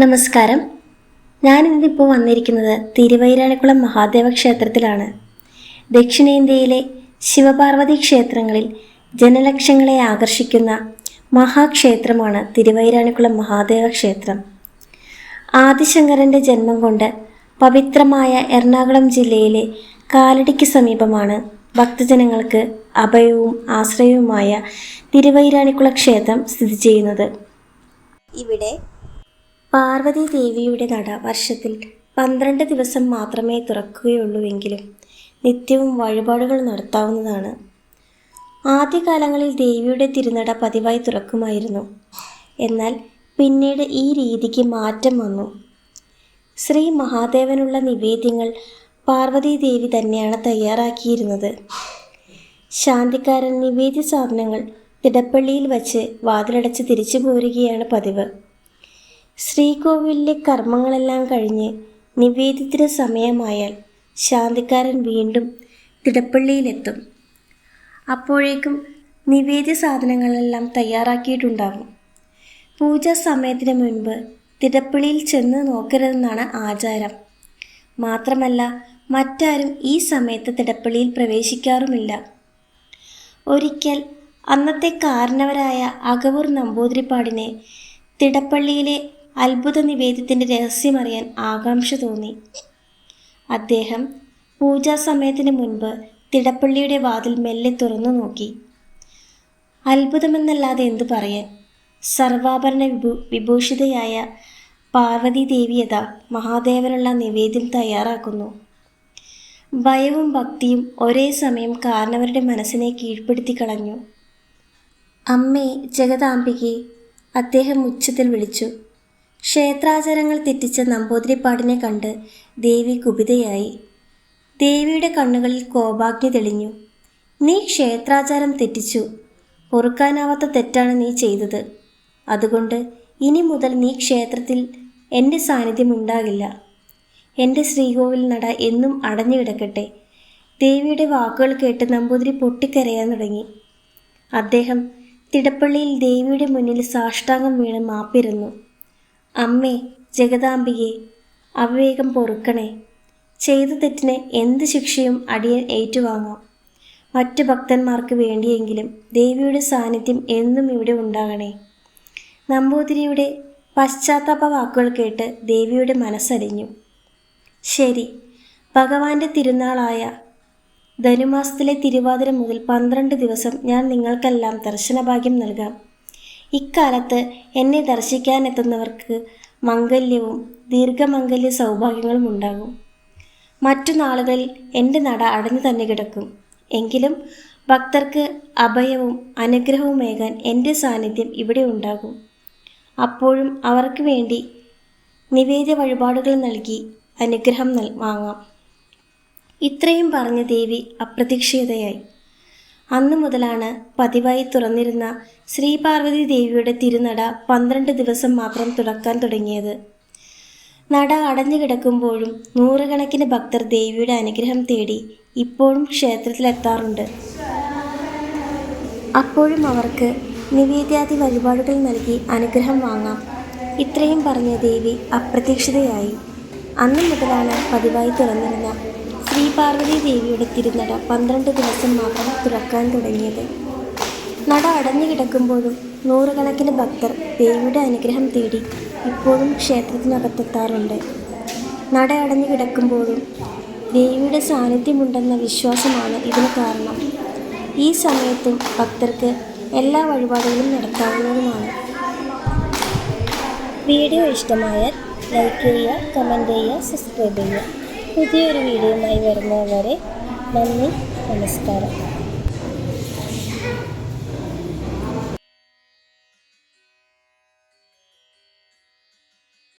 നമസ്കാരം. ഞാനിന്നിപ്പോൾ വന്നിരിക്കുന്നത് തിരുവൈരാണിക്കുളം മഹാദേവ ക്ഷേത്രത്തിലാണ്. ദക്ഷിണേന്ത്യയിലെ ശിവപാർവതി ക്ഷേത്രങ്ങളിൽ ജനലക്ഷങ്ങളെ ആകർഷിക്കുന്ന മഹാക്ഷേത്രമാണ് തിരുവൈരാണിക്കുളം മഹാദേവ ക്ഷേത്രം. ആദിശങ്കരന്റെ ജന്മം കൊണ്ട് പവിത്രമായ എറണാകുളം ജില്ലയിലെ കാലടിക്ക് സമീപമാണ് ഭക്തജനങ്ങൾക്ക് അഭയവും ആശ്രയവുമായ തിരുവൈരാണിക്കുള ക്ഷേത്രം സ്ഥിതി ചെയ്യുന്നത്. ഇവിടെ പാർവതി ദേവിയുടെ നട വർഷത്തിൽ പന്ത്രണ്ട് ദിവസം മാത്രമേ തുറക്കുകയുള്ളൂവെങ്കിലും നിത്യവും വഴിപാടുകൾ നടത്താവുന്നതാണ്. ആദ്യകാലങ്ങളിൽ ദേവിയുടെ തിരുനട പതിവായി തുറക്കുമായിരുന്നു. എന്നാൽ പിന്നീട് ഈ രീതിക്ക് മാറ്റം വന്നു. ശ്രീ മഹാദേവനുള്ള നിവേദ്യങ്ങൾ പാർവതി ദേവി തന്നെയാണ് തയ്യാറാക്കിയിരുന്നത്. ശാന്തിക്കാരൻ നിവേദ്യ സാധനങ്ങൾ തിടപ്പള്ളിയിൽ വച്ച് വാതിലടച്ച് തിരിച്ചു പോരുകയാണ് പതിവ്. ശ്രീകോവിലിലെ കർമ്മങ്ങളെല്ലാം കഴിഞ്ഞ് നിവേദ്യത്തിന് സമയമായാൽ ശാന്തിക്കാരൻ വീണ്ടും തിടപ്പള്ളിയിലെത്തും. അപ്പോഴേക്കും നിവേദ്യ സാധനങ്ങളെല്ലാം തയ്യാറാക്കിയിട്ടുണ്ടാകും പൂജാ സമയത്തിന് മുൻപ് തിടപ്പള്ളിയിൽ ചെന്ന് നോക്കരുതെന്നാണ് ആചാരം. മാത്രമല്ല മറ്റാരും ഈ സമയത്ത് തിടപ്പള്ളിയിൽ പ്രവേശിക്കാറുമില്ല. ഒരിക്കൽ അന്നത്തെ കാരണവരായ അകവൂർ നമ്പൂതിരിപ്പാടിനെ തിടപ്പള്ളിയിലെ അത്ഭുത നിവേദ്യത്തിന്റെ രഹസ്യമറിയാൻ ആകാംക്ഷ തോന്നി. അദ്ദേഹം പൂജാസമയത്തിന് മുൻപ് തിടപ്പള്ളിയുടെ വാതിൽ മെല്ലെ തുറന്നു നോക്കി. അത്ഭുതമെന്നല്ലാതെ എന്തു പറയാൻ? സർവാഭരണ വിഭൂ വിഭൂഷിതയായ പാർവതി ദേവിയത മഹാദേവനുള്ള നിവേദ്യം തയ്യാറാക്കുന്നു. ഭയവും ഭക്തിയും ഒരേ സമയം കാരണവരുടെ മനസ്സിനെ കീഴ്പ്പെടുത്തി കളഞ്ഞു. അമ്മേ ജഗതാംബികെ അദ്ദേഹം ഉച്ചത്തിൽ വിളിച്ചു. ക്ഷേത്രാചാരങ്ങൾ തെറ്റിച്ച നമ്പൂതിരിപ്പാടിനെ കണ്ട് ദേവി കുപിതയായി. ദേവിയുടെ കണ്ണുകളിൽ കോപാഗ്നി തെളിഞ്ഞു. നീ ക്ഷേത്രാചാരം തെറ്റിച്ചു. പൊറുക്കാനാവാത്ത തെറ്റാണ് നീ ചെയ്തത്. അതുകൊണ്ട് ഇനി മുതൽ നീ ക്ഷേത്രത്തിൽ എന്റെ സാന്നിധ്യം ഉണ്ടാകില്ല. എന്റെ ശ്രീകോവിൽ നട എന്നും അടഞ്ഞു കിടക്കട്ടെ ദേവിയുടെ വാക്കുകൾ കേട്ട് നമ്പൂതിരി പൊട്ടിക്കരയാൻ തുടങ്ങി. അദ്ദേഹം തിടപ്പള്ളിയിൽ ദേവിയുടെ മുന്നിൽ സാഷ്ടാംഗം വീണ് മാപ്പിരുന്നു. അമ്മേ ജഗദാംബിയെ അവിവേകം പൊറുക്കണേ. ചെയ്ത തെറ്റിന് എന്ത് ശിക്ഷയും അടിയൻ ഏറ്റുവാങ്ങാം. മറ്റു ഭക്തന്മാർക്ക് വേണ്ടിയെങ്കിലും ദേവിയുടെ സാന്നിധ്യം എന്നും ഇവിടെ ഉണ്ടാകണേ. നമ്പൂതിരിയുടെ പശ്ചാത്താപ വാക്കുകൾ കേട്ട് ദേവിയുടെ മനസ്സലിഞ്ഞു. ശരി ഭഗവാന്റെ തിരുനാളായ ധനുമാസത്തിലെ തിരുവാതിര മുതൽ പന്ത്രണ്ട് ദിവസം ഞാൻ നിങ്ങൾക്കെല്ലാം ദർശനഭാഗ്യം നൽകാം. ഇക്കാലത്ത് എന്നെ ദർശിക്കാനെത്തുന്നവർക്ക് മംഗല്യവും ദീർഘമംഗല്യ സൗഭാഗ്യങ്ങളും ഉണ്ടാകും. മറ്റു നാളുകളിൽ എന്റെ നട അടഞ്ഞു തന്നെ കിടക്കും. എങ്കിലും ഭക്തർക്ക് അഭയവും അനുഗ്രഹവുമേകാൻ എന്റെ സാന്നിധ്യം ഇവിടെ ഉണ്ടാകും. അപ്പോഴും അവർക്ക് വേണ്ടി നിവേദ്യ വഴിപാടുകൾ നൽകി അനുഗ്രഹം വാങ്ങാം. ഇത്രയും പറഞ്ഞ ദേവി അപ്രതീക്ഷിതയായി. അന്നു മുതലാണ് പതിവായി തുറന്നിരുന്ന ശ്രീ പാർവതി ദേവിയുടെ തിരുനട പന്ത്രണ്ട് ദിവസം മാത്രം തുറക്കാൻ തുടങ്ങിയത്. നട അടഞ്ഞു കിടക്കുമ്പോഴും നൂറുകണക്കിന് ഭക്തർ ദേവിയുടെ അനുഗ്രഹം തേടി ഇപ്പോഴും ക്ഷേത്രത്തിലെത്താറുണ്ട്. അപ്പോഴും അവർക്ക് നിവേദ്യാദി വഴിപാടുകൾ നൽകി അനുഗ്രഹം വാങ്ങാം. ഇത്രയും പറഞ്ഞ ദേവി അപ്രതീക്ഷിതയായി. അന്നു മുതലാണ് പതിവായി തുറന്നിരുന്ന ശ്രീ പാർവതി ദേവിയുടെ തിരുനട പന്ത്രണ്ട് ദിവസം മാത്രം തുറക്കാൻ തുടങ്ങിയത്. നട അടഞ്ഞു കിടക്കുമ്പോഴും നൂറുകണക്കിന് ഭക്തർ ദേവിയുടെ അനുഗ്രഹം തേടി ഇപ്പോഴും ക്ഷേത്രത്തിനകത്തെത്താറുണ്ട്. നട അടഞ്ഞു കിടക്കുമ്പോഴും ദേവിയുടെ സാന്നിധ്യമുണ്ടെന്ന വിശ്വാസമാണ് ഇതിന് കാരണം. ഈ സമയത്തും ഭക്തർക്ക് എല്ലാ വഴിപാടുകളും നടത്താവുന്നതുമാണ്. വീഡിയോ ഇഷ്ടമായാൽ ലൈക്ക് ചെയ്യുക കമന്റ് ചെയ്യുക സബ്സ്ക്രൈബ് ചെയ്യുക. പുതിയൊരു വീഡിയോയുമായി വരുന്നതുവരെ നന്ദി നമസ്കാരം.